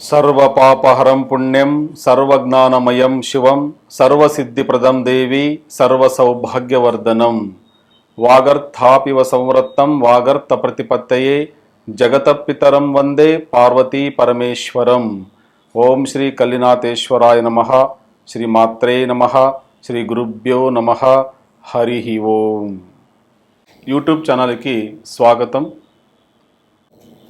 సర్వపాపహరం పుణ్యం సర్వజ్ఞానమయం శివం సర్వసిద్ధిప్రదం దేవి సర్వసౌభాగ్యవర్ధనం. వాగర్థాపివ సంవృత్తం వాగర్థ ప్రతిపత్తయే జగతపితరం వందే పార్వతీ పరమేశ్వరం. ఓం శ్రీ కల్లినాథేశ్వరాయ నమ. శ్రీమాత్రే నమ. శ్రీ గురుభ్యో నమ. హరి ఓం. యూట్యూబ్ ఛానల్కి స్వాగతం.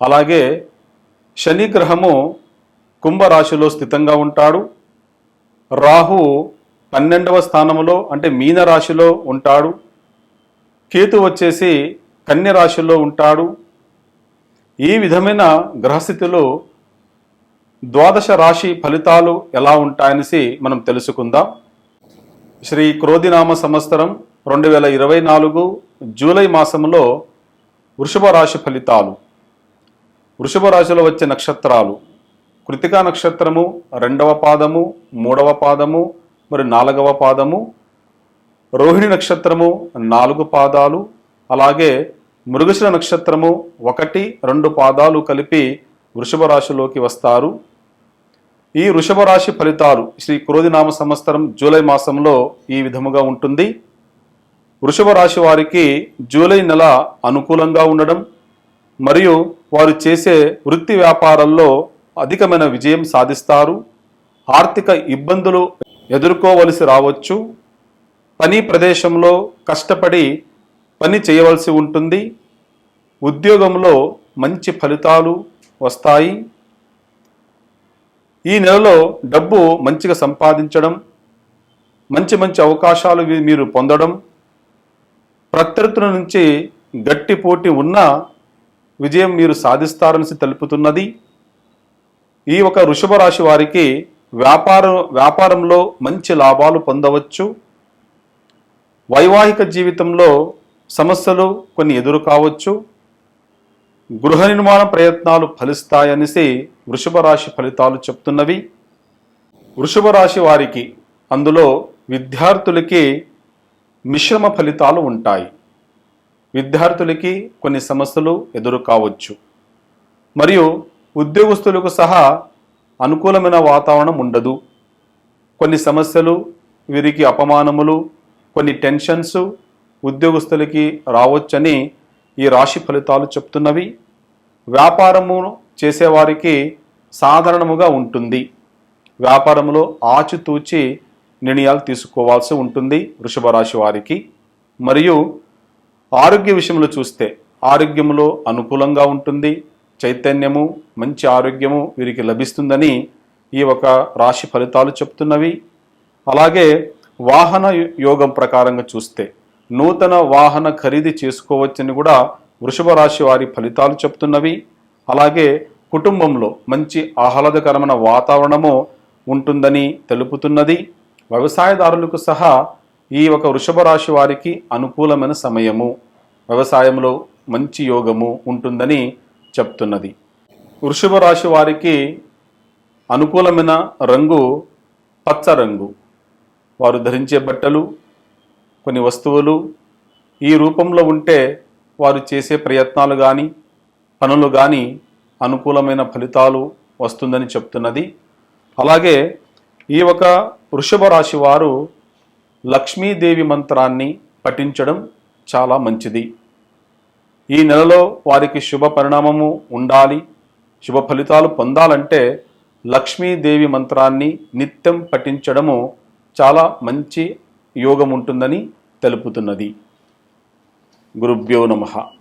అలాగే శని గ్రహము కుంభరాశిలో స్థితంగా ఉంటాడు. రాహు పన్నెండవ స్థానంలో అంటే మీన రాశిలో ఉంటాడు. కేతు వచ్చేసి కన్య రాశిలో ఉంటాడు. ఈ విధమైన గ్రహస్థితిలో ద్వాదశ రాశి ఫలితాలు ఎలా ఉంటాయనేసి మనం తెలుసుకుందాం. శ్రీ క్రోధినామ సంవత్సరం రెండు వేల ఇరవై నాలుగు జూలై మాసంలో వృషభ రాశి ఫలితాలు. వృషభ రాశిలో వచ్చే నక్షత్రాలు కృతికా నక్షత్రము రెండవ పాదము మూడవ పాదము మరి నాలుగవ పాదము రోహిణి నక్షత్రము నాలుగు పాదాలు అలాగే మృగశిర నక్షత్రము ఒకటి రెండు పాదాలు కలిపి వృషభ రాశిలోకి వస్తారు. ఈ వృషభ రాశి ఫలితాలు శ్రీ క్రోధినామ సంవత్సరం జూలై మాసంలో ఈ విధముగా ఉంటుంది. వృషభ రాశి వారికి జూలై నెల అనుకూలంగా ఉండడం మరియు వారు చేసే వృత్తి వ్యాపారాల్లో అధికమైన విజయం సాధిస్తారు. ఆర్థిక ఇబ్బందులు ఎదుర్కోవలసి రావచ్చు. పని ప్రదేశంలో కష్టపడి పని చేయవలసి ఉంటుంది. ఉద్యోగంలో మంచి ఫలితాలు వస్తాయి. ఈ నెలలో డబ్బు మంచిగా సంపాదించడం మంచి మంచి అవకాశాలు మీరు పొందడం ప్రత్యర్థుల నుంచి గట్టి పోటీ ఉన్నా విజయం మీరు సాధిస్తారని తెలుపుతున్నది. ఈ ఒక వృషభ రాశి వారికి వ్యాపార వ్యాపారంలో మంచి లాభాలు పొందవచ్చు. వైవాహిక జీవితంలో సమస్యలు కొన్ని ఎదురు కావచ్చు. గృహ నిర్మాణ ప్రయత్నాలు ఫలిస్తాయనేసి వృషభ రాశి ఫలితాలు చెప్తున్నవి. వృషభ రాశి వారికి అందులో విద్యార్థులకి మిశ్రమ ఫలితాలు ఉంటాయి. విద్యార్థులకి కొన్ని సమస్యలు ఎదురు కావచ్చు. మరియు ఉద్యోగస్తులకు సహా అనుకూలమైన వాతావరణం ఉండదు. కొన్ని సమస్యలు వీరికి అపమానములు కొన్ని టెన్షన్స్ ఉద్యోగస్తులకి రావచ్చని ఈ రాశి ఫలితాలు చెప్తున్నవి. వ్యాపారము చేసేవారికి సాధారణముగా ఉంటుంది. వ్యాపారంలో ఆచితూచి నిర్ణయాలు తీసుకోవాల్సి ఉంటుంది వృషభ రాశి వారికి. మరియు ఆరోగ్య విషయంలో చూస్తే ఆరోగ్యంలో అనుకూలంగా ఉంటుంది చైతన్యము మంచి ఆరోగ్యము వీరికి లభిస్తుందని ఈ ఒక రాశి ఫలితాలు చెప్తున్నవి. అలాగే వాహన యోగం ప్రకారంగా చూస్తే నూతన వాహన ఖరీదు చేసుకోవచ్చని కూడా వృషభ రాశి వారి ఫలితాలు చెప్తున్నవి. అలాగే కుటుంబంలో మంచి ఆహ్లాదకరమైన వాతావరణము ఉంటుందని తెలుపుతున్నది. వ్యవసాయదారులకు సహా ఈ ఒక వృషభ రాశి వారికి అనుకూలమైన సమయము వ్యవసాయంలో మంచి యోగము ఉంటుందని చెప్తున్నది. వృషభ రాశి వారికి అనుకూలమైన రంగు పచ్చ రంగు. వారు ధరించే బట్టలు కొన్ని వస్తువులు ఈ రూపంలో ఉంటే వారు చేసే ప్రయత్నాలు కానీ పనులు కానీ అనుకూలమైన ఫలితాలు వస్తుందని చెప్తున్నది. అలాగే ఈ ఒక వృషభ రాశి వారు లక్ష్మీదేవి మంత్రాన్ని పఠించడం చాలా మంచిది. ఈ నెలలో వారికి శుభ పరిణామము ఉండాలి. శుభ ఫలితాలు పొందాలంటే లక్ష్మీదేవి మంత్రాన్ని నిత్యం పఠించడము చాలా మంచి యోగం ఉంటుందని తెలుపుతున్నది. గురుభ్యో నమః.